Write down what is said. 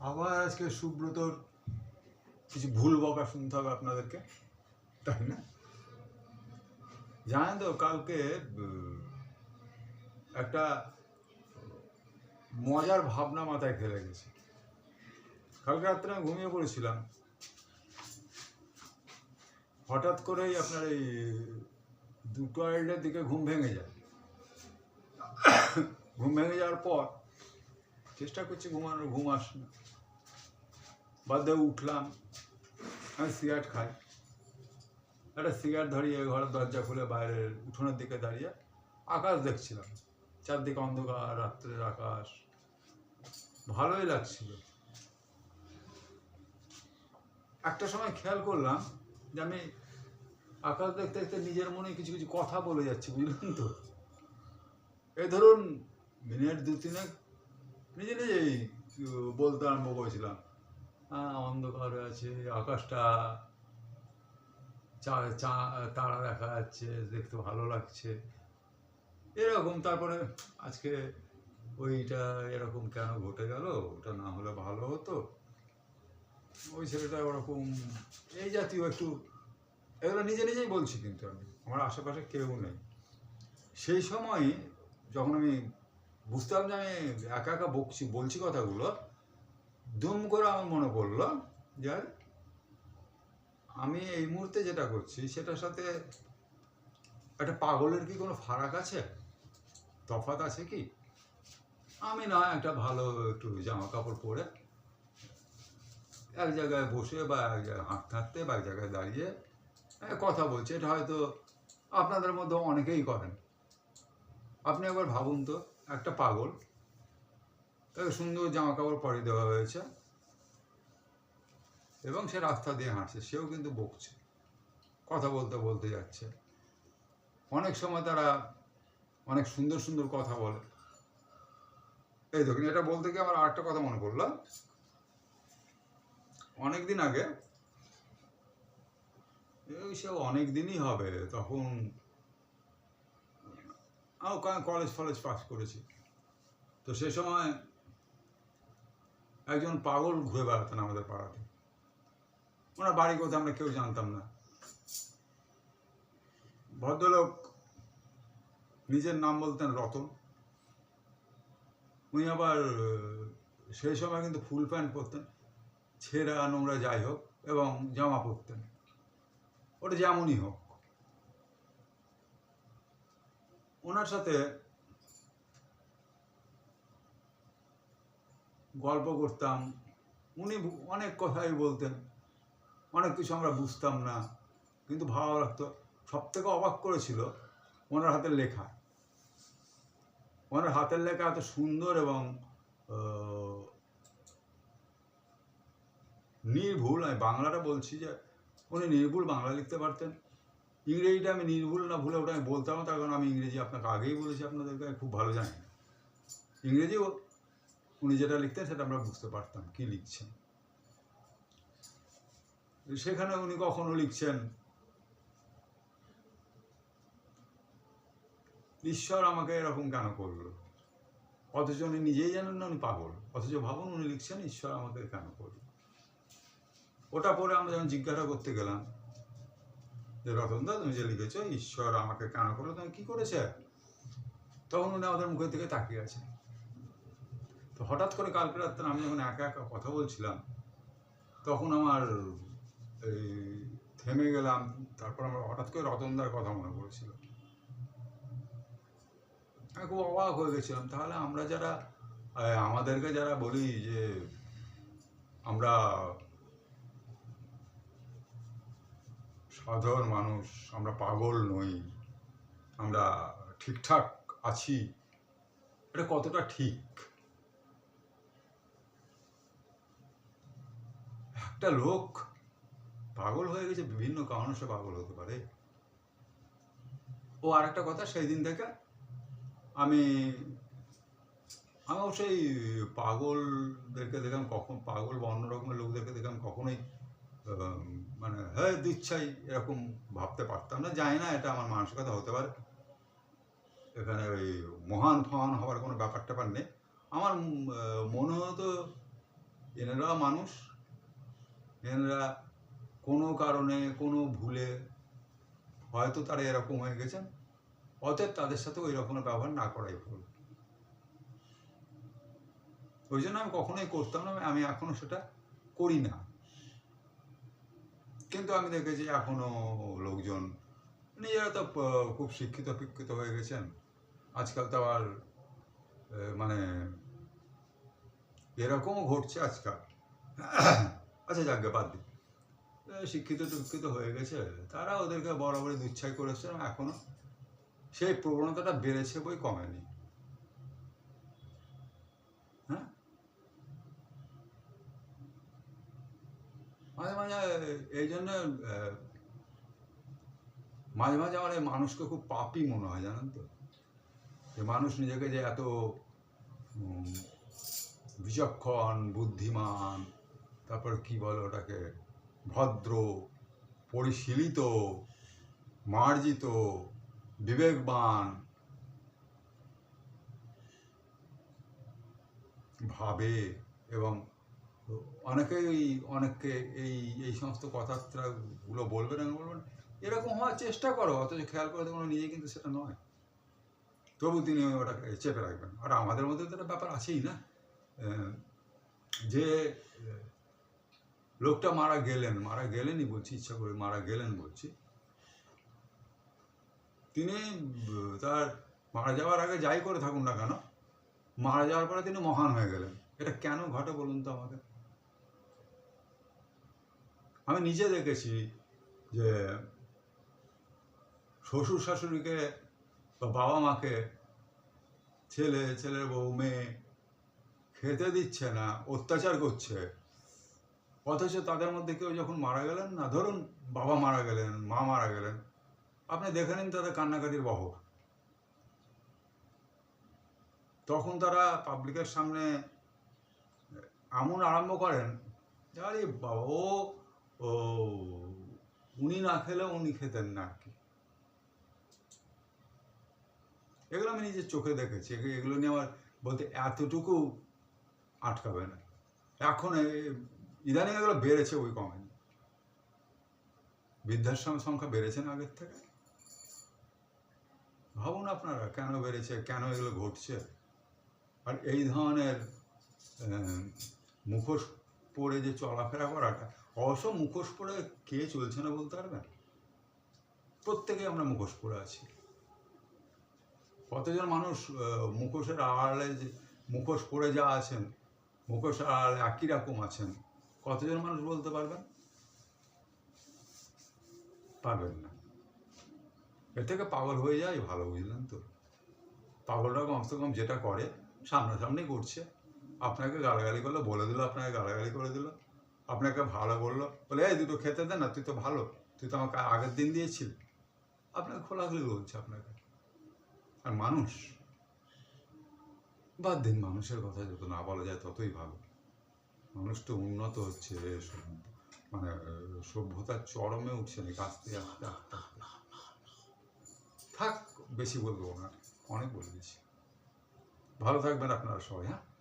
আবার আজকে সুব্রতর কিছু ভুল বকা শুনতে হবে আপনাদেরকে, তাই না? জানেন তো, কালকে একটা মজার ভাবনা মাথায় খেলে গেছে। কালকে রাত্রে আমি ঘুমিয়ে পড়েছিলাম। হঠাৎ করেই আপনার এই দুটো আড়াইটার দিকে ঘুম ভেঙে যায়। ঘুম ভেঙে যাওয়ার পর চেষ্টা করছি ঘুমানোর, ঘুম আসে না। বাদে উঠলাম, আমি সিগারেট খাই। একটা সিগারেট ধরিয়ে ঘরের দরজা খুলে বাইরের উঠোনের দিকে দাঁড়িয়ে আকাশ দেখছিলাম। চারদিকে অন্ধকার, রাত্রের আকাশ। ভালোই লাগছিল। একটা সময় খেয়াল করলাম যে আমি আকাশ দেখতে দেখতে নিজের মনে কিছু কিছু কথা বলে যাচ্ছি, বুঝলেন তো? এই ধরুন, মিনিট দু তিনেক নিজে নিজেই বলতে আরম্ভ করেছিলাম। হ্যাঁ অন্ধকার আছে, আকাশটা, চা চা, তারা দেখা যাচ্ছে, দেখতে ভালো লাগছে। এরকম, তারপরে আজকে ওইটা এরকম কেন ঘটে গেল, ওটা না হলে ভালো হতো। ওই ছেলেটা ওরকম, এই জাতীয় একটু, এগুলো নিজে নিজেই বলছি কিন্তু আমি, আমার আশেপাশে কেউ নেই। সেই সময় যখন আমি বুঝতাম যে আমি একা একা বকছি, বলছি কথাগুলো। দুম করে আমার মনে পড়ল যে আমি এই মুহূর্তে যেটা করছি, সেটার সাথে একটা পাগলের কি কোনো ফারাক আছে? তফাৎ আছে কি? আমি না, একটা ভালো একটু জামা কাপড় পরে এক জায়গায় বসে বা এক জায়গায় হাঁটতে হাঁটতে বা এক জায়গায় দাঁড়িয়ে কথা বলছি। এটা হয়তো আপনাদের মধ্যে অনেকেই করেন। আপনি একবার ভাবুন তো। একটা পাগল। তাকে সুন্দর জামা কাপড় পরিয়ে দেওয়া হয়েছে এবং সে রাস্তা দিয়ে হাঁটছে, সেও কিন্তু বকছে, কথা বলতে বলতে যাচ্ছে। অনেক সময় তারা অনেক সুন্দর সুন্দর কথা বলে। এই দেখুন, এটা বলতে গিয়ে আমার আরেকটা কথা মনে পড়ল। অনেক দিন আগে সে অনেক দিনই হবে, তখন আমি কলেজ ফলেজ পাস করেছি। তো সে সময় একজন পাগল ঘুরে বেড়াতেন আমাদের পাড়াতে। ওনার বাড়ি কোথায় আমরা কেউ জানতাম না। ভদ্রলোক নিজের নাম বলতেন রতন। উনি আবার সেই সময় কিন্তু ফুল প্যান্ট পরতেন, ছেঁড়া নোংরা যাই হোক এবং জামা পরতেন। ওটা যেমনই হোক। ওনার সাথে গল্প করতাম। উনি অনেক কথাই বলতেন। অনেক কিছু আমরা বুঝতাম না। কিন্তু ভালো লাগতো। সব থেকে অবাক করেছিল ওনার হাতের লেখা। ওনার হাতের লেখা এত সুন্দর এবং নির্ভুল। আমি বাংলাটা বলছি যে উনি নির্ভুল বাংলা লিখতে পারতেন। ইংরেজিটা আমি নির্ভুল না ভুলে ওটা আমি বলতাম তার কারণ আমি ইংরেজি আপনাকে আগেই বলেছি আপনাদেরকে খুব ভালো জানি। না ইংরেজিও উনি যেটা লিখতেন সেটা আমরা বুঝতে পারতাম কি লিখছেন। সেখানে উনি কখনো লিখছেন, ঈশ্বর আমাকে এরকম কেন করল? অথচ উনি নিজেই জানেন না উনি পাগল। অথচ ভাবুন উনি লিখছেন, ঈশ্বর আমাকে কেন করল? ওটা পরে আমরা যখন জিজ্ঞাসা করতে গেলাম রতনদা তুমি যে লিখেছো, ঈশ্বর আমাকে কেন করল? তুমি কি করেছে? তখন উনি আমাদের মুখের দিকে তাকিয়ে আছে তো হঠাৎ করে কালকে রাত্রে আমি যখন একা একা কথা বলছিলাম, তখন আমার এই থেমে গেলাম, তারপর আমার হঠাৎ করে রতনদার কথা মনে পড়েছিল। আমি খুব অবাক হয়ে গেছিলাম। তাহলে আমরা যারা আমাদেরকে যারা বলি যে আমরা সাধারণ মানুষ, আমরা পাগল নই। আমরা ঠিকঠাক আছি। এটা কতটা ঠিক? একটা লোক পাগল হয়ে গেছে, বিভিন্ন কারণে সে পাগল হতে পারে। ও আর একটা কথা সেই দিন থেকে আমি আমি অবশ্যই পাগলদেরকে দেখলাম কখন, পাগল বা অন্য রকমের লোকদেরকে দেখলাম কখনোই মানে হ্যাঁ দিচ্ছাই এরকম ভাবতে পারতাম না। জানি না, এটা আমার মানসিকতা হতে পারে। এখানে ওই মহান ফহান হওয়ার কোনো ব্যাপার ট্যাপার নেই। আমার মনে হতো, এনারা মানুষ, এনারা কোনো কারণে, কোনো ভুলে হয়তো তারা এরকম হয়ে গেছেন। অতএব তাদের সাথে ওই রকমের ব্যবহার না করাই ভুল। ওই জন্য আমি কখনোই করতাম না, আমি এখনও সেটা করি না। কিন্তু আমি দেখেছি এখনও লোকজন নিজেরা তো খুব শিক্ষিত ফিক্ষিত হয়ে গেছেন। আজকাল তো আর মানে এরকমও ঘটছে আজকাল। আচ্ছা যাকে বাদ এ, শিক্ষিত টিক্ষিত হয়ে গেছে তারা ওদেরকে বরাবরই দুচ্ছাই করেছে এবং এখনও। সেই প্রবণতাটা বেড়েছে বই কমেনি। মাঝে মাঝে এই জন্য মাঝে মাঝে আমার মানুষকে খুব পাপই মনে হয়, জানেন তো? যে মানুষ নিজেকে যে এত বিচক্ষণ, বুদ্ধিমান, তারপর কি বলে ওটাকে, ভদ্র, পরিশীলিত, মার্জিত, বিবেকবান, ভাবে এবং অনেকেই, অনেককে এই এই সমস্ত কথাবার্তাগুলো বলবেন এবং বলবেন, এরকম হওয়ার চেষ্টা করো, অথচ খেয়াল করে দেখুন, নিজে কিন্তু সেটা নয়। তবু তিনি ওটাকে চেপে রাখবেন। আর আমাদের মধ্যে তো একটা ব্যাপার আছেই না? যে, লোকটা মারা গেলেন, মারা গেলেনই বলছি, ইচ্ছা করে মারা গেলেন বলছি, তিনি তার মারা যাওয়ার আগে যাই করে থাকুন না কেন, মারা যাওয়ার পরে তিনি মহান হয়ে গেলেন। এটা কেন ঘটে বলুন তো আমাকে? আমি নিজে দেখেছি যে শ্বশুর শাশুড়িকে বা বাবা মাকে ছেলে, ছেলের বউ, মেয়ে খেতে দিচ্ছে না, অত্যাচার করছে। অথচ তাদের মধ্যে কেউ যখন মারা গেলেন না, ধরুন বাবা মারা গেলেন, মা মারা গেলেন, আপনি দেখে নিন তাদের কান্নাকাটির বহর। তখন তারা পাবলিকের সামনে এমন আরম্ভ করেন আরে বাবা, ও ও, উনি না খেলে উনি খেতেন না কি। এগুলো আমি নিজের চোখে দেখেছি, এগুলো- নিয়ে আমার বলতে এতটুকু আটকাবে না। এখন ইদানিং এগুলো বেড়েছে ওই কমেনি বৃদ্ধাশ্রম সংখ্যা বেড়েছে না আগের থেকে? ভাবুন আপনারা, কেন বেড়েছে, কেন এগুলো ঘটছে? আর এই ধরনের মুখোশ পরে যে চলাফেরা করাটা অবশ্য মুখোশ পরে কে চলছে না বলতে পারবেন প্রত্যেকে আমরা মুখোশ পরে আছি। কতজন মানুষ মুখোশের আড়ালে যে, মুখোশ পরে যা আছেন, মুখোশের আড়ালে একই রকম আছেন, কতজন মানুষ বলতে পারবেন? পারবেন না। এর থেকে পাগল হয়ে যায় ভালো, বুঝলেন তো? পাগলরা কমসে কম যেটা করে, সামনাসামনি করছে। আপনাকে গালাগালি করলে বলে দিল, আপনাকে গালাগালি করে দিল। আপনাকে ভালো বলল। বলে, এই দুটো খেতে দে না, তুই তো ভালো। তুই তো আমাকে আগের দিন দিয়েছিলি। আপনাকে খোলাখুলি বলছে আপনাকে। আর মানুষ, বাদ দিন, মানুষের কথা যত না বলা যায় ততই ভালো। মানুষ তো উন্নত হচ্ছে মানে সভ্যতার চরমে উঠছে নাকি আস্তে আস্তে আস্তে। থাক, বেশি বলব না, অনেক বলে দিয়েছি। ভালো থাকবেন আপনারা সবাই হ্যাঁ?